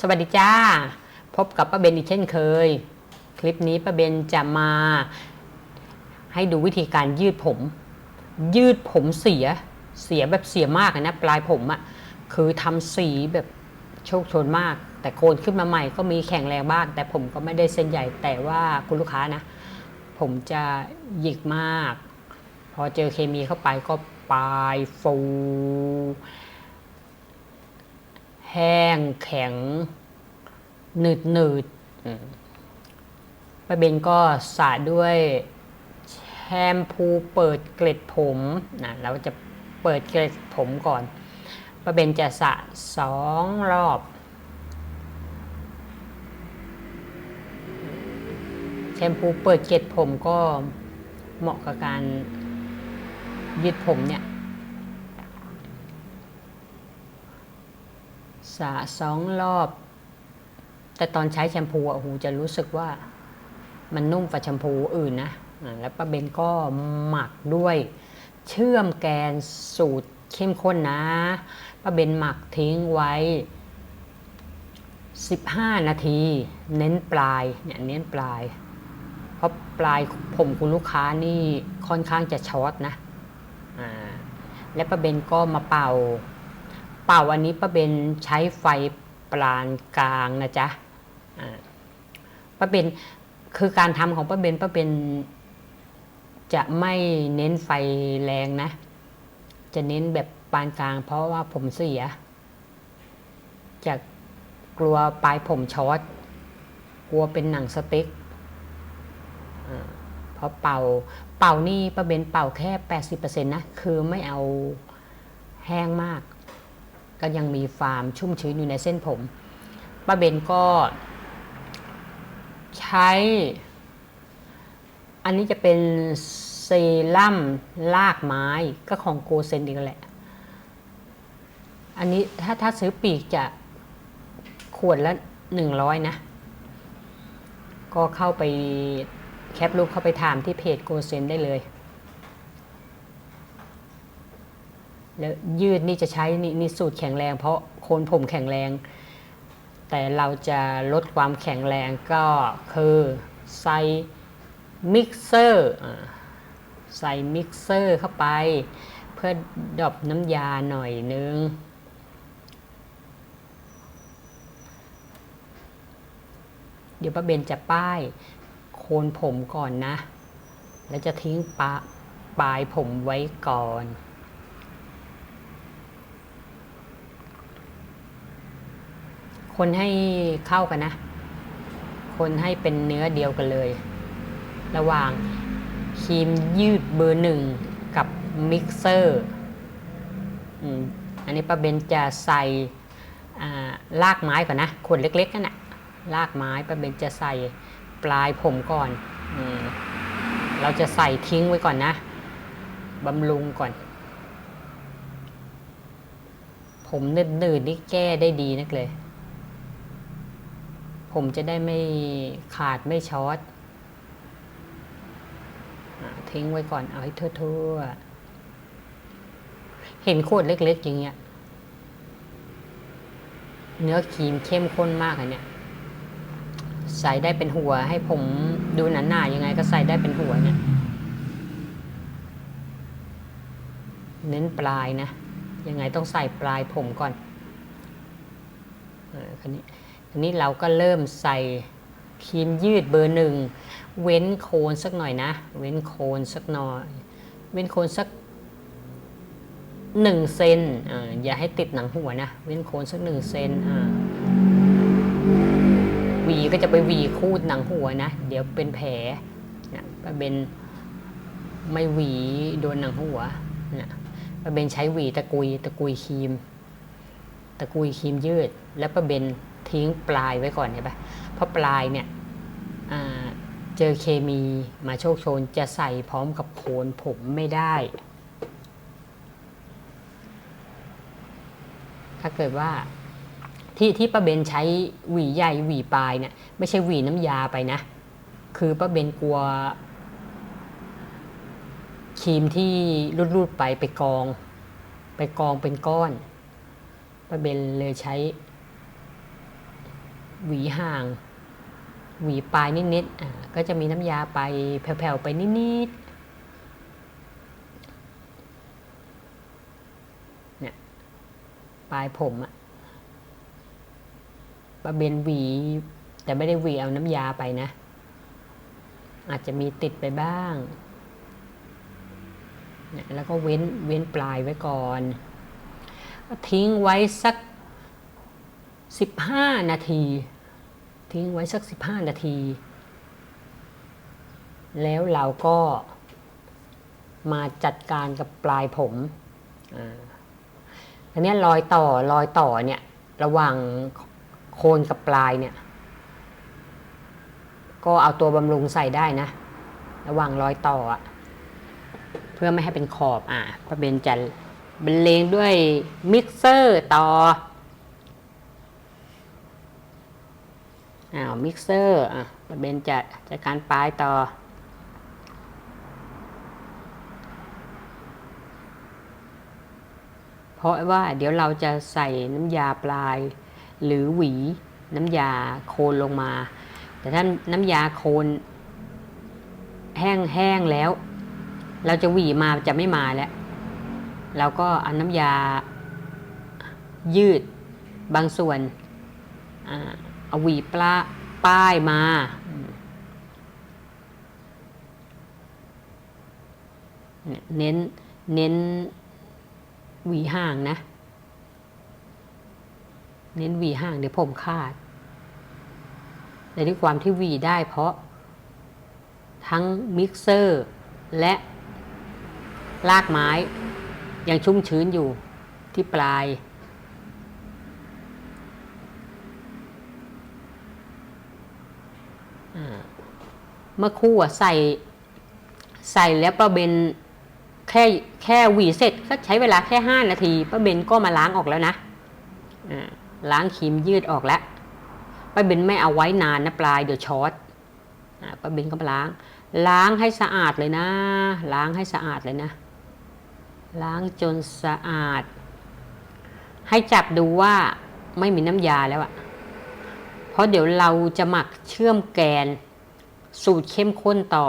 สวัสดีจ้า พบกับป้าเบนอีกเช่นเคย คลิปนี้ป้าเบนจะมา ให้ดูวิธีการยืดผม ยืดผมเสียเสียแบบเสียมากนะปลายผมอะคือทำสีแบบโชคชนมาก แต่โคนขึ้นมาใหม่ก็มีแข็งแรงบ้าง แต่ผมก็ไม่ได้เส้นใหญ่แต่ว่าคุณลูกค้านะ ผมจะหยิกมาก พอเจอเคมีเข้าไปก็ปลายฟู แห้งแข็ง หนืดหนืดอืมป้าเบนก็สระด้วยแชมพูเปิดเกล็ดผมนะเราจะเปิดเกล็ดผมก่อนป้าเบนจะสระสองรอบแชมพูเปิดเกล็ดผมก็เหมาะกับการยืดผมเนี่ย สระสองรอบ แต่ตอนใช้แชมพูอะโอ้โหจะรู้สึกว่ามันนุ่มกว่าแชมพูอื่นนะแล้วป้าเบนก็หมักด้วยเชื่อมแกนสูตรเข้มข้นนะป้าเบนหมักทิ้งไว้ 15 นาที เน้นปลายเนี่ยเน้นปลาย เพราะปลายผมคุณลูกค้านี่ค่อนข้างจะช็อตนะอ่าและป้าเบนก็มาเป่า เป่าอันนี้ป้าเบนใช้ไฟปานกลางนะจ๊ะป้าเบนคือการทำของป้าเบนป้าเบนจะไม่เน้นไฟแรงนะ จะเน้นแบบปานกลาง เพราะว่าผมเสีย จะกลัวปลายผมช็อตกลัวเป็นหนังสติ๊กเพราะเป่า เป่านี่ป้าเบนเป่าแค่ 80%นะ คือไม่เอาแห้งมาก ก็ยังมีฟาร์มชุ่มชื้นอยู่ในเส้นผมป้าเบนก็ใช้ อันนี้จะเป็นเซรั่มลากไม้ก็ของโกเซนอีกแหละ อันนี้ถ้าถ้าซื้อปีกจะขวดละหนึ่งร้อยนะ ก็เข้าไปแคปรูปเข้าไปถามที่เพจโกเซนได้เลย แล้วยืดนี่จะใช้นี่นี่สูตรแข็งแรง เพราะโคนผมแข็งแรง แต่เราจะลดความแข็งแรงก็คือใส่มิกเซอร์ใส่มิกเซอร์เข้าไป เพื่อดอปน้ำยาหน่อยนึงเดี๋ยวป้าเบนจะป้ายโคนผมก่อนนะ แล้วจะทิ้งปะปลายผมไว้ก่อน คนให้เข้ากันนะ คนให้เป็นเนื้อเดียวกันเลย ระหว่างครีมยืดเบอร์หนึ่งกับมิกเซอร์อันนี้ป้าเบนจะใส่ลากไม้ก่อนนะขวดเล็กๆนั่นแหะลากไม้ป้าเบนจะใส่ปลายผมก่อนอเราจะใส่ทิ้งไว้ก่อนนะบำรุงก่อน ผมเนืดๆนี่แก้ได้ดีนักเลย ผมจะได้ไม่ขาดไม่ช็อตอทิ้งไว้ก่อนเอาให้ทั่วๆ เห็นขวดเล็ก ๆ อย่างเงี้ย เนื้อครีมเข้มข้นมากอันเนี่ย ใส่ได้เป็นหัวให้ผมดูหนาๆยังไงก็ใส่ได้เป็นหัวเนี่ย เน้นปลายนะ ยังไงต้องใส่ปลายผมก่อนอคันนี้ นี้เราก็เริ่มใส่ครีมยืดเบอร์หนึ่ง เว้นโคนสักหน่อยนะ เว้นโคนสักหน่อย เว้นโคนสักหนึ่งเซนอย่าให้ติดหนังหัวนะ เว้นโคนสักหนึ่งเซนหวีก็จะไปหวีคูดหนังหัวนะ เดี๋ยวเป็นแผลนะป้าเบนไม่หวีโดนหนังหัวนะป้าเบนใช้หวีตะกุยตะกุยครีม ตะกุยครีมยืด แล้วป้าเบน ทิ้งปลายไว้ก่อนเห็นปะเพราะปลายเนี่ยเจอเคมีมาโชคโชนจะใส่พร้อมกับโคนผมไม่ได้ ถ้าเกิดว่าที่ที่ป้าเบนใช้หวีใหญ่หวีปลายเนี่ยไม่ใช่หวีน้ำยาไปนะ คือป้าเบนกลัวครีมที่รูดๆไปไปกอง ไปกองเป็นก้อนป้าเบนเลยใช้ หวีห่าง หวีปลายนิดๆอ่าก็จะมีน้ำยาไปแผ่วๆไปนิดๆเนี่ยปลายผมอะประเบนหวี แต่ไม่ได้หวีเอาน้ำยาไปนะ อาจจะมีติดไปบ้างแล้วก็เว้นเว้นปลายไว้ก่อน ทิ้งไว้สัก 15 นาที ทิ้งไว้สัก 15 นาที แล้วเราก็มาจัดการกับปลายผมอ่าอันนี้รอยต่อรอยต่อเนี่ย ระหว่างโคนกับปลายเนี่ย ก็เอาตัวบำรุงใส่ได้นะ ระหว่างรอยต่ออะเพื่อไม่ให้เป็นขอบอะพระเบนจะบรรเลงด้วยมิกเซอร์ต่อ อ้าวมิกเซอร์อะพระเบนจะจัดการปลายต่อ เพราะว่าเดี๋ยวเราจะใส่น้ำยาปลาย หรือหวีน้ำยาโคนลงมา แต่ถ้าน้ำยาโคนแห้งแห้งแล้ว เราจะหวีมาจะไม่มาแล้ว เราก็เอาน้ำยายืดบางส่วนอ่า เอาหวีปลาป้ายมา เน้นเน้นหวีห่างนะ เน้นหวีห่างเดี๋ยวผมขาดแต่ด้วยความที่หวีได้เพราะ ทั้งมิกเซอร์และลากไม้ยังชุ่มชื้นอยู่ที่ปลาย อ่า เมื่อคู่อะใส่ใส่แล้วป้าเบนแค่แค่หวีเสร็จก็ใช้เวลาแค่ห้านาทีป้าเบนก็มาล้างออกแล้วนะล้างครีมยืดออกแล้วป้าเบนไม่เอาไว้นานนะปลายเดี๋ยวช็อตอป้าเบนก็มาล้าง ล้างให้สะอาดเลยนะ ล้างให้สะอาดเลยนะ ล้างจนสะอาด ให้จับดูว่าไม่มีน้ำยาแล้วอะ ราะเดี๋ยวเราจะหมักเชื่อมแกน สูตรเข้มข้นต่อ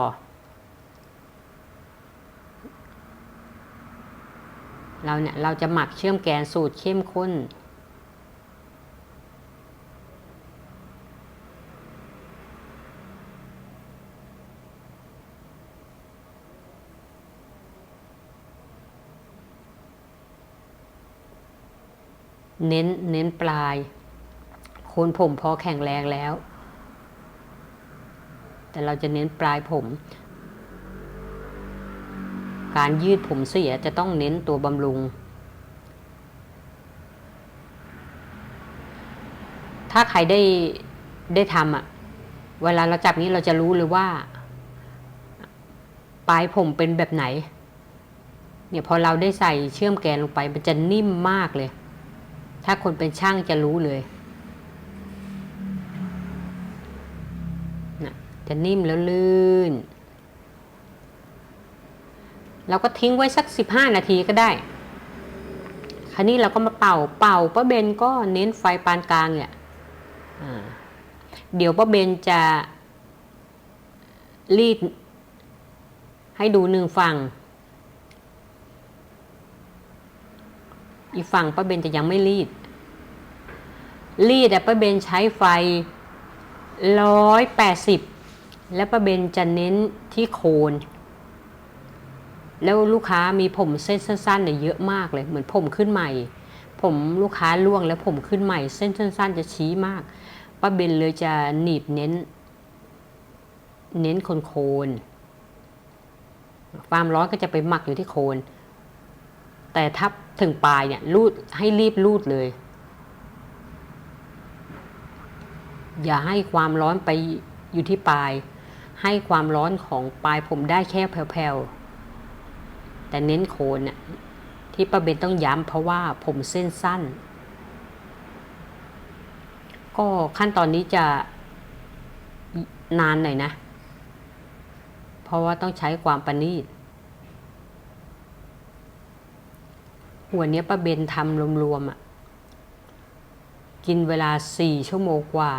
เราเนี่ยเราจะหมักเชื่อมแกนสูตรเข้มข้น เน้นเน้นปลาย คนผมพอแข็งแรงแล้ว แต่เราจะเน้นปลายผม การยืดผมเสียจะต้องเน้นตัวบำรุง ถ้าใครได้ได้ทำอะเวลาเราจับนี้เราจะรู้เลยว่า ปลายผมเป็นแบบไหน เนี่ยพอเราได้ใส่เชื่อมแกนลงไปมันจะนิ่มมากเลย ถ้าคนเป็นช่างจะรู้เลยนะ จะนิ่มแล้วลื่น เราก็ทิ้งไว้สักสิบห้านาทีก็ได้ คราวนี้เราก็มาเป่าเป่าป้าเบนก็เน้นไฟปานกลางเนี่ยเดี๋ยวป้าเบนจะรีด ให้ดูหนึ่งฝั่ง อีกฝั่งป้าเบนจะยังไม่รีด รีดแต่ป้าเบนใช้ไฟร้อยแปดสิบ แล้วป้าเบนจะเน้นที่โคน แล้วลูกค้ามีผมเส้นสั้นๆเนี่ยเยอะมากเลย เหมือนผมขึ้นใหม่ ผมลูกค้าล่วงแล้วผมขึ้นใหม่ เส้นสั้น ๆ จะชี้มากป้าเบนเลยจะหนีบเน้น เน้นคนโคนความร้อนก็จะไปหมักอยู่ที่โคน แต่ถ้าถึงปลายเนี่ยรูดให้รีบรูดเลย อย่าให้ความร้อนไปอยู่ที่ปลาย ให้ความร้อนของปลายผมได้แค่แผ่วๆ แต่เน้นโคนน่ะที่ป้าเบนต้องย้ำเพราะว่าผมเส้นสั้น ก็ขั้นตอนนี้จะนานหน่อยนะ เพราะว่าต้องใช้ความประณีต หัวเนี้ยป้าเบนทำรวมๆอะ่ะ กินเวลาสี่ชั่วโมงกว่า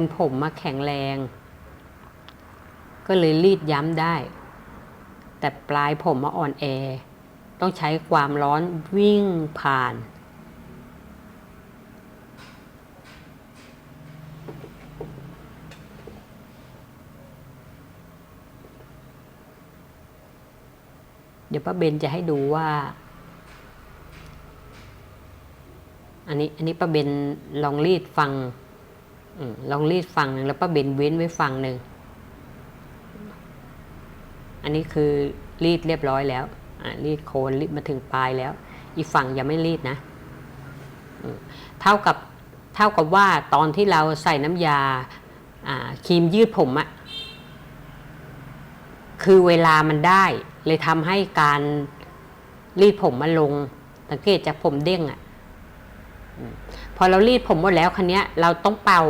นผมมาแข็งแรง ก็เลยรีดย้ำได้ แต่ปลายผมมาอ่อนแอ ต้องใช้ความร้อนวิ่งผ่านเดี๋ยวป้าเบนจะให้ดูว่า อันนี้ อันนี้ป้าเบนลองรีดฟัง ลองรีดฟังหนึ่งแล้วป้าเบนเว้นไว้ฟังหนึ่ง อันนี้คือรีดเรียบร้อยแล้วรีดโคนรีดมาถึงปลายแล้ว อีกฝั่งยังไม่รีดนะ เท่ากับเท่ากับว่าตอนที่เราใส่น้ำยาครีมยืดผมอะคือเวลามันได้ เลยทำให้การรีดผมมันลงสังเกตจากผมเด้งอะ พอเรารีดผมหมดแล้วคันนี้เราต้องเป่า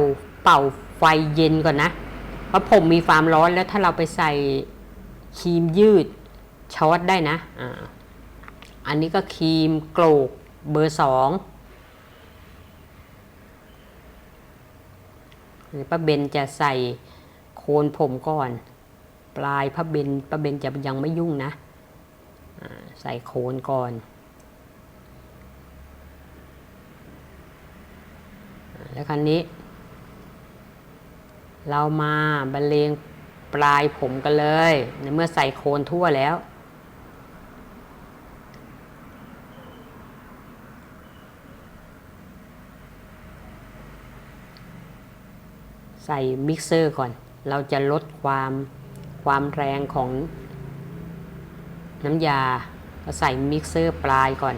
เป่าไฟเย็นก่อนนะ เพราะผมมีความร้อนแล้วถ้าเราไปใส่ครีมยืดช็อตได้นะอ่าอันนี้ก็ครีมโกรกเบอร์สองป้าเบนจะใส่โคนผมก่อน ปลายพระเบนป้าเบนจะยังไม่ยุ่งนะ ใส่โคนก่อนอ่า แล้วคันนี้ เรามาบรรเลงปลายผมกันเลยในเมื่อใส่โคนทั่วแล้ว ใส่มิกเซอร์ก่อน เราจะลดความความแรงของน้ำยาเราใส่มิกเซอร์ปลายก่อน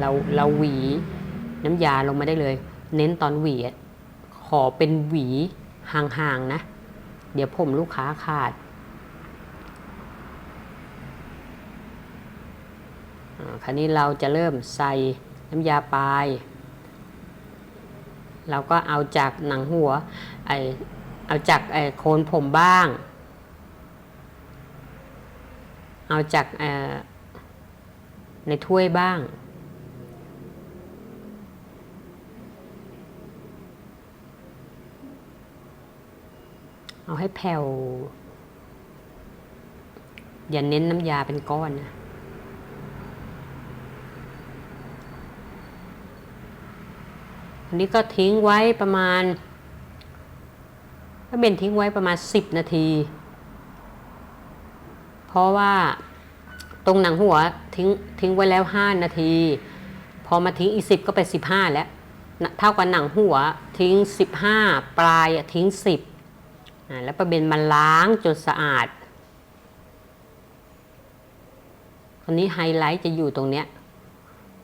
เราเราหวี น้ำยาลงมาได้เลย เน้นตอนหวีขอเป็นหวีห่างๆนะ เดี๋ยวผมลูกค้าขาดคราวนี้เราจะเริ่มใส่น้ำยาปลาย เราก็เอาจากหนังหัวไอเอาจากไอโคนผมบ้าง เอาจากในถ้วยบ้าง เอาให้แผ่ว อย่าเน้นน้ำยาเป็นก้อนนะอันนี้ก็ทิ้งไว้ประมาณถ้าเป็นทิ้งไว้ประมาณ 10 นาที เพราะว่าตรงหนังหัวทิ้งทิ้งไว้แล้ว 5 นาที พอมาทิ้งอีก 10 ก็เป็น 15 แล้ว เท่ากับหนังหัวทิ้ง 15 ปลายทิ้ง 10 แล้วประเบนมาล้างจนสะอาดคันนี้ไฮไลท์จะอยู่ตรงเนี้ย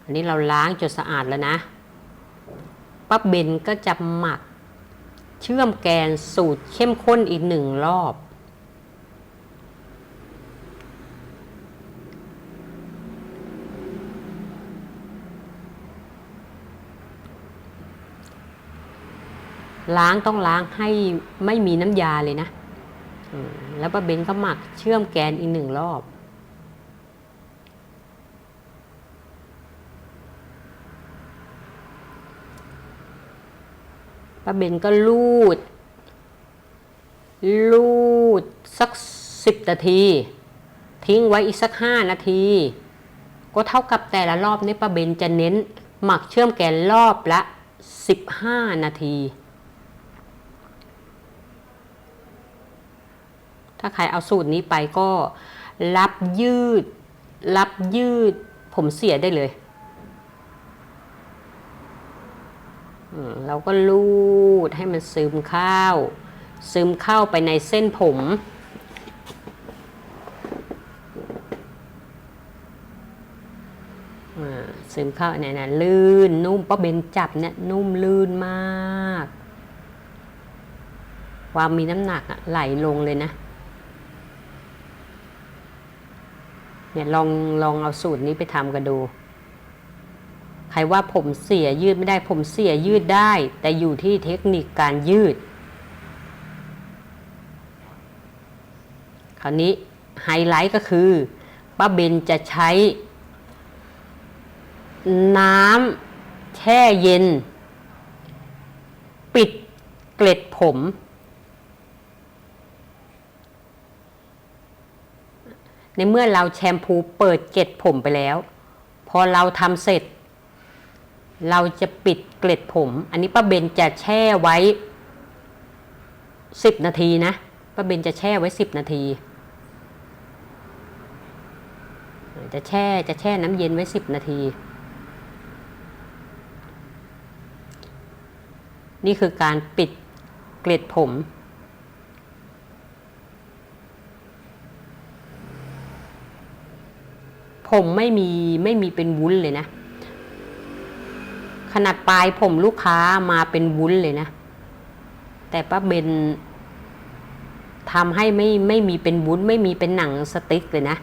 อันนี้เราล้างจนสะอาดแล้วนะป้าเบนก็จะหมักเชื่อมแกนสูตรเข้มข้นอีกหนึ่งรอบ ล้างต้องล้างให้ไม่มีน้ำยาเลยนะแล้วป้าเบนก็หมักเชื่อมแกนอีกหนึ่งรอบ ป้าเบนก็ลูด ลูดสักสิบนาที ทิ้งไว้อีกสักห้านาที ก็เท่ากับแต่ละรอบนี้ป้าเบนจะเน้น หมักเชื่อมแกนรอบละ15นาที ถ้าใครเอาสูตรนี้ไปก็รับยืด รับยืดผมเสียได้เลยเราก็ลูดให้มันซึมเข้า ซึมเข้าไปในเส้นผมซึมเข้าเนี่ยนะลื่นนุ่มป้าเบนจับเนี่ยนุ่มลื่นมาก ความมีน้ำหนักอะไหลลงเลยนะ เนี่ยลองลองเอาสูตรนี้ไปทำกันดู ใครว่าผมเสียยืดไม่ได้ผมเสียยืดได้ แต่อยู่ที่เทคนิคการยืด คราวนี้ไฮไลท์ก็คือป้าเบนจะใช้ น้ำแช่เย็น ปิดเกล็ดผม ในเมื่อเราแชมพูเปิดเกล็ดผมไปแล้ว พอเราทำเสร็จ เราจะปิดเกล็ดผม อันนี้ป้าเบนจะแช่ไว้ 10 นาทีนะป้าเบนจะแช่ไว้ 10 นาที จะแช่จะแช่น้ำเย็นไว้ 10 นาที นี่คือการปิดเกล็ดผม ผมไม่มีไม่มีเป็นวุ้นเลยนะ ขนาดปลายผมลูกค้ามาเป็นวุ้นเลยนะ แต่ป้าเบนทำให้ไม่ไม่มีเป็นวุ้น ไม่มีเป็นหนังสติ๊กเลยนะ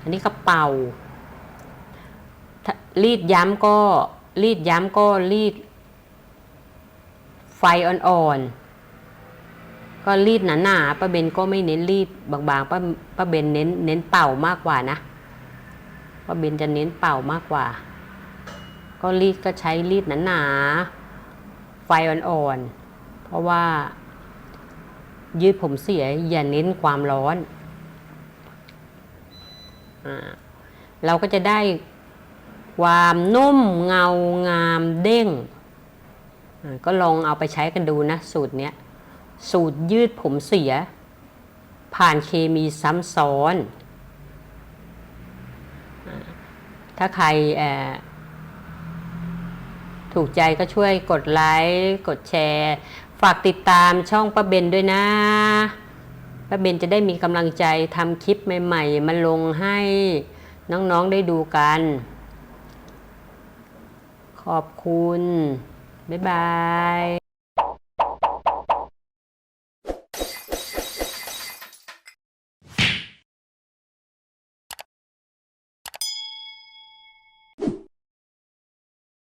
อันนี้ก็เป่าถ้ารีดย้ำก็รีดย้ำก็รีดไฟอ่อนๆ ก็รีดหนาๆป้าเบนก็ไม่เน้นรีดบางๆป้าป้าเบนเน้นเน้นเป่ามากกว่านะป้าเบนจะเน้นเป่ามากกว่า ก็รีดก็ใช้รีดหนาๆไฟอ่อนๆเพราะว่า ยืดผมเสียอย่าเน้นความร้อนอเราก็จะได้ความนุ่มเงางามเด้ง ก็ลองเอาไปใช้กันดูนะ สูตรเนี้ย สูตรยืดผมเสีย ผ่านเคมีซ้ำซ้อน ถ้าใครถูกใจก็ช่วยกดไลค์กดแชร์ ฝากติดตามช่องป้าเบนด้วยนะป้าเบนจะได้มีกำลังใจทำคลิปใหม่ ๆ มาลงให้น้องๆได้ดูกัน ขอบคุณ บ๊ายบาย